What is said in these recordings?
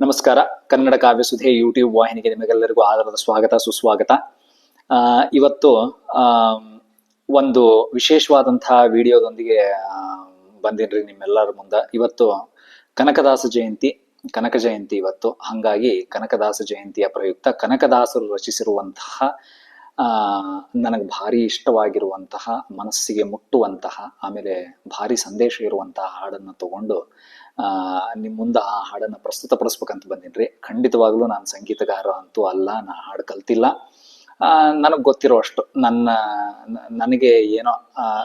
ನಮಸ್ಕಾರ. ಕನ್ನಡ ಕಾವ್ಯ ಕಾವ್ಯಸುಧೆ ಯೂಟ್ಯೂಬ್ ವಾಹಿನಿಗೆ ನಿಮಗೆಲ್ಲರಿಗೂ ಆಧಾರದ ಸ್ವಾಗತ, ಸುಸ್ವಾಗತ. ಇವತ್ತು ಒಂದು ವಿಶೇಷವಾದಂತಹ ವಿಡಿಯೋದೊಂದಿಗೆ ಬಂದಿನ್ರಿ ನಿಮ್ಮೆಲ್ಲರ ಮುಂದೆ. ಇವತ್ತು ಕನಕದಾಸ ಜಯಂತಿ, ಕನಕ ಜಯಂತಿ ಇವತ್ತು. ಹಂಗಾಗಿ ಕನಕದಾಸ ಜಯಂತಿಯ ಪ್ರಯುಕ್ತ ಕನಕದಾಸರು ರಚಿಸಿರುವಂತಹ ನನಗೆ ಭಾರಿ ಇಷ್ಟವಾಗಿರುವಂತಹ, ಮನಸ್ಸಿಗೆ ಮುಟ್ಟುವಂತಹ, ಆಮೇಲೆ ಭಾರಿ ಸಂದೇಶ ಇರುವಂತಹ ಹಾಡನ್ನು ತಗೊಂಡು ಆ ನಿಮ್ ಮುಂದೆ ಆ ಹಾಡನ್ನ ಪ್ರಸ್ತುತಪಡಿಸ್ಬೇಕಂತ ಬಂದಿನ್ರಿ. ಖಂಡಿತವಾಗ್ಲೂ ನಾನು ಸಂಗೀತಗಾರ ಅಂತೂ ಅಲ್ಲ ನಾ ಹಾಡು ಕಲ್ತಿಲ್ಲ. ನನಗೆ ಗೊತ್ತಿರೋ ಅಷ್ಟು ನನ್ನ ನನಗೆ ಏನೋ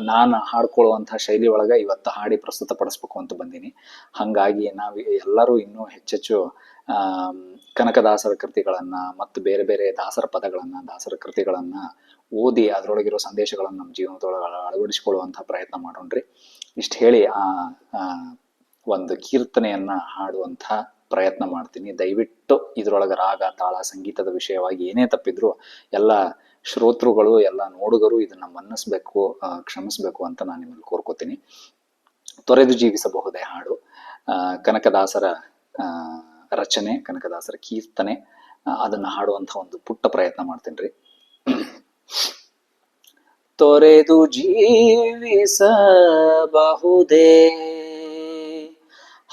ನಾನು ಹಾಡ್ಕೊಳ್ಳುವಂಥ ಶೈಲಿ ಒಳಗೆ ಇವತ್ತು ಹಾಡಿ ಪ್ರಸ್ತುತಪಡಿಸ್ಬೇಕು ಅಂತ ಬಂದೀನಿ. ಹಂಗಾಗಿ ನಾವು ಎಲ್ಲರೂ ಇನ್ನೂ ಹೆಚ್ಚೆಚ್ಚು ಕನಕದಾಸರ ಕೃತಿಗಳನ್ನು ಮತ್ತು ಬೇರೆ ಬೇರೆ ದಾಸರ ಪದಗಳನ್ನು ದಾಸರ ಕೃತಿಗಳನ್ನು ಓದಿ ಅದರೊಳಗಿರೋ ಸಂದೇಶಗಳನ್ನು ನಮ್ಮ ಜೀವನದೊಳಗೆ ಅಳವಡಿಸಿಕೊಳ್ಳುವಂಥ ಪ್ರಯತ್ನ ಮಾಡೋಣ್ರಿ. ಇಷ್ಟು ಹೇಳಿ ಆ, ಒಂದು ಕೀರ್ತನೆಯನ್ನ ಹಾಡುವಂತ ಪ್ರಯತ್ನ ಮಾಡ್ತೀನಿ. ದಯವಿಟ್ಟು ಇದರೊಳಗೆ ರಾಗ, ತಾಳ, ಸಂಗೀತದ ವಿಷಯವಾಗಿ ಏನೇ ತಪ್ಪಿದ್ರು ಎಲ್ಲ ಶ್ರೋತೃಗಳು, ಎಲ್ಲ ನೋಡುಗರು ಇದನ್ನ ಮನ್ನಿಸ್ಬೇಕು ಕ್ಷಮಿಸ್ಬೇಕು ಅಂತ ನಾನು ನಿಮ್ಮಲ್ಲಿ ಕೋರ್ಕೋತೀನಿ. ತೊರೆದು ಜೀವಿಸಬಹುದೇ ಹಾಡು. ಕನಕದಾಸರ ರಚನೆ, ಕನಕದಾಸರ ಕೀರ್ತನೆ ಅದನ್ನು ಹಾಡುವಂತ ಒಂದು ಪುಟ್ಟ ಪ್ರಯತ್ನ ಮಾಡ್ತೀನಿ ರೀ ತೊರೆದು ಜೀವಿಸಬಹುದೇ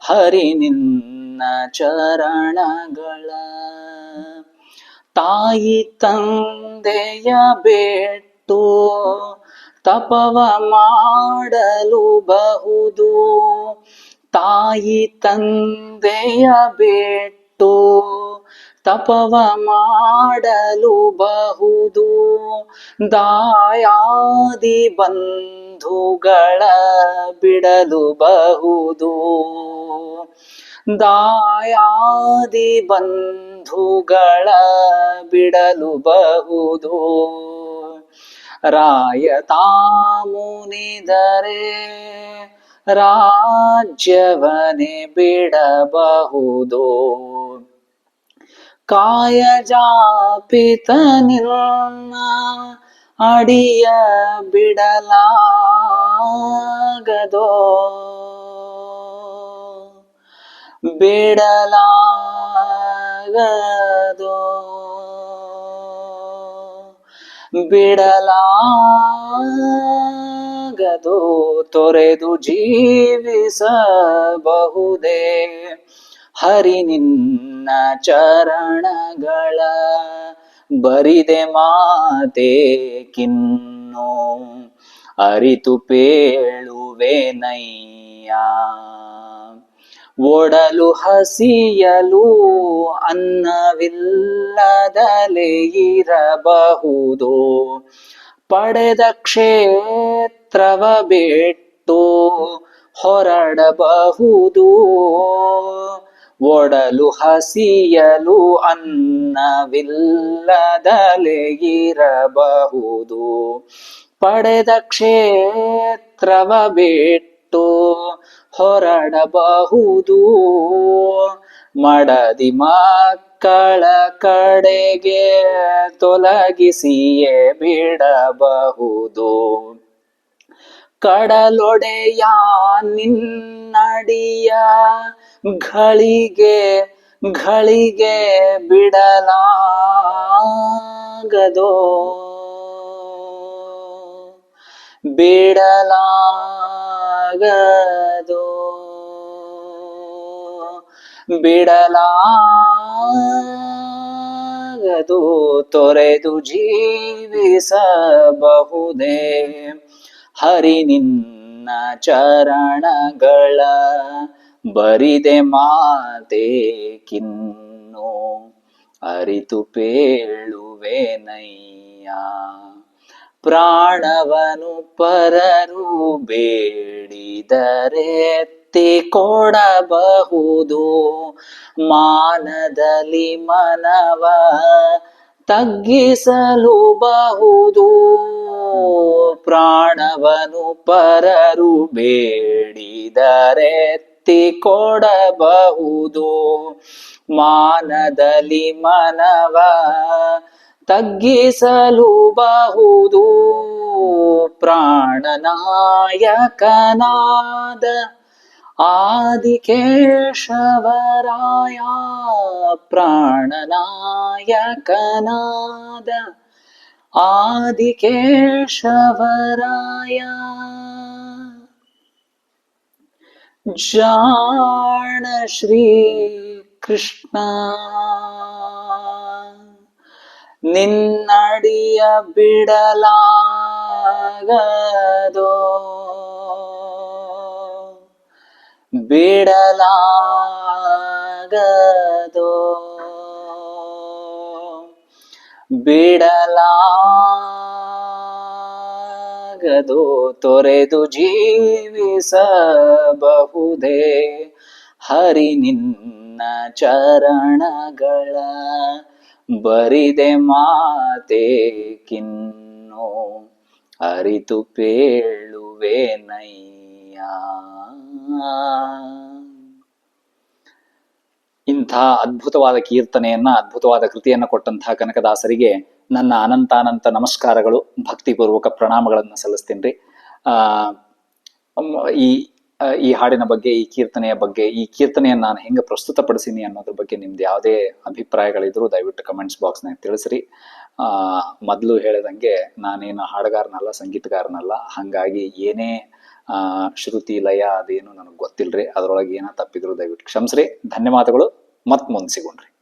ಹರಿ ನಿನ್ನ ಚರಣಗಳ. ತಾಯಿ ತಂದೆಯ ಬೆಟ್ಟು ತಪವ ಮಾಡಲು ಬಹುದು. ತಾಯಿ ತಂದೆಯ ಬೆಟ್ಟು ತಪವ ಮಾಡಲು ಬಹುದು. ದಾಯಾದಿ ಬಂಧುಗಳ ಬಿಡಲು ಬಹುದು. ದಾಯಾದಿ ಬಂಧುಗಳ ಬಿಡಲು ಬಹುದು. ರಾಯತಾ ಮುನಿದರೆ ರಾಜ್ಯವನೇ ಬಿಡಬಹುದು. ಕಾಯ ಜಾಪಿತ ನಿನ್ನ ಅಡಿಯ ಬಿಡಲಾಗದೋ? ಬಿಡಲಾಗದೋ? ಬಿಡಲಾಗದು? ತೊರೆದು ಜೀವಿಸಬಹುದೇ? ಹರಿ ನಿನ್ನ ಚರಣಗಳ ಬರಿದೆ ಮಾತೆ ಕಿನ್ನು. ಅರಿತು ಪೇಳುವೆನಯ್ಯ ಒಡಲು ಹಸಿಯಲು ಅನ್ನವಿಲ್ಲದಲೇ ಇರಬಹುದು? ಪಡೆದ ಕ್ಷೇತ್ರವ ಬಿಟ್ಟು ಹೊರಡಬಹುದು? ಒಡಲು ಹಸಿಯಲು ಅನ್ನವಿಲ್ಲದಲೆಗಿರಬಹುದು ಪಡೆದ ಕ್ಷೇತ್ರವ ಬಿಟ್ಟು ಹೊರಡಬಹುದು. ಮಡದಿ ಮಕ್ಕಳ ಕಡೆಗೆ ತೊಲಗಿಸಿಯೇ ಬಿಡಬಹುದು. ಕಡಲೊಡೆಯ ನಿನ್ನಡಿಯ ಘಳಿಗೆ ಘಳಿಗೆ ಬಿಡಲಾಗದೋ? ಬಿಡಲಾಗದೋ? ಬಿಡಲಾಗದು? ತೊರೆದು ಜೀವಿಸಬಹುದೇ? ಹರಿ ನಿನ್ನ ಚರಣಗಳ ಬರಿದೆ ಮಾತೆ ಕಿನ್ನು. ಅರಿತು ಪೇಳುವೆನಯ್ಯ ಪ್ರಾಣವನು ಪರರು ಬೇಡಿದರೆ ಕೊಡಬಹುದು. ಮಾನದಲ್ಲಿ ಮನವ ತಗ್ಗಿಸಲು ಬಹುದು. ಪ್ರಾಣವನು ಪರರು ಬೇಡಿದರೆತ್ತಿ ಕೊಡಬಹುದು. ಮಾನದಲ್ಲಿ ಮನವ ತಗ್ಗಿಸಲು ಬಹುದು. ಪ್ರಾಣನಾಯಕನಾದ ಆದಿಕೇಶವರಾಯ ಪ್ರಾಣನಾಯಕನಾದ ಶ್ರೀ ಕೃಷ್ಣ. ನಿನ್ನಡಿಯ ಬಿಡಲಾಗದೋ? ಬಿಡಲಾಗದೋ? ಬಿಡಲಾಗದೋ ತೊರೆದು ಜೀವಿಸಬಹುದೇ? ಹರಿ ನಿನ್ನ ಚರಣಗಳ ಬರಿದೆ ಮಾತೆ ಕಿನ್ನು ಅರಿತು ಪೇಳುವೆ ನಯ್ಯ. ಇಂಥ ಅದ್ಭುತವಾದ ಕೀರ್ತನೆಯನ್ನ, ಅದ್ಭುತವಾದ ಕೃತಿಯನ್ನ ಕೊಟ್ಟಂತಹ ಕನಕದಾಸರಿಗೆ ನನ್ನ ಅನಂತಾನಂತ ನಮಸ್ಕಾರಗಳು, ಭಕ್ತಿಪೂರ್ವಕ ಪ್ರಣಾಮಗಳನ್ನು ಸಲ್ಲಿಸ್ತೀನಿ ಈ ಈ ಹಾಡಿನ ಬಗ್ಗೆ, ಈ ಕೀರ್ತನೆಯ ಬಗ್ಗೆ, ಈ ಕೀರ್ತನೆಯನ್ನು ನಾನು ಹೆಂಗೆ ಪ್ರಸ್ತುತಪಡಿಸೀನಿ ಅನ್ನೋದ್ರ ಬಗ್ಗೆ ನಿಮ್ದು ಯಾವುದೇ ಅಭಿಪ್ರಾಯಗಳಿದ್ರು ದಯವಿಟ್ಟು ಕಮೆಂಟ್ಸ್ ಬಾಕ್ಸ್ನಾಗ ತಿಳಿಸ್ರಿ. ಮೊದಲು ಹೇಳಿದಂಗೆ ನಾನೇನು ಹಾಡುಗಾರನಲ್ಲ, ಸಂಗೀತಗಾರನಲ್ಲ, ಹಾಗಾಗಿ ಏನೇ ಶ್ರುತಿ ಲಯ ಅದೇನು ನನಗೆ ಗೊತ್ತಿಲ್ರಿ. ಅದರೊಳಗೆ ಏನೋ ತಪ್ಪಿದ್ರು ದಯವಿಟ್ಟು ಕ್ಷಮಿಸ್ರಿ. ಧನ್ಯವಾದಗಳು. ಮತ್ ಮುಂದೆ ಸಿಗೋಣ್ರಿ.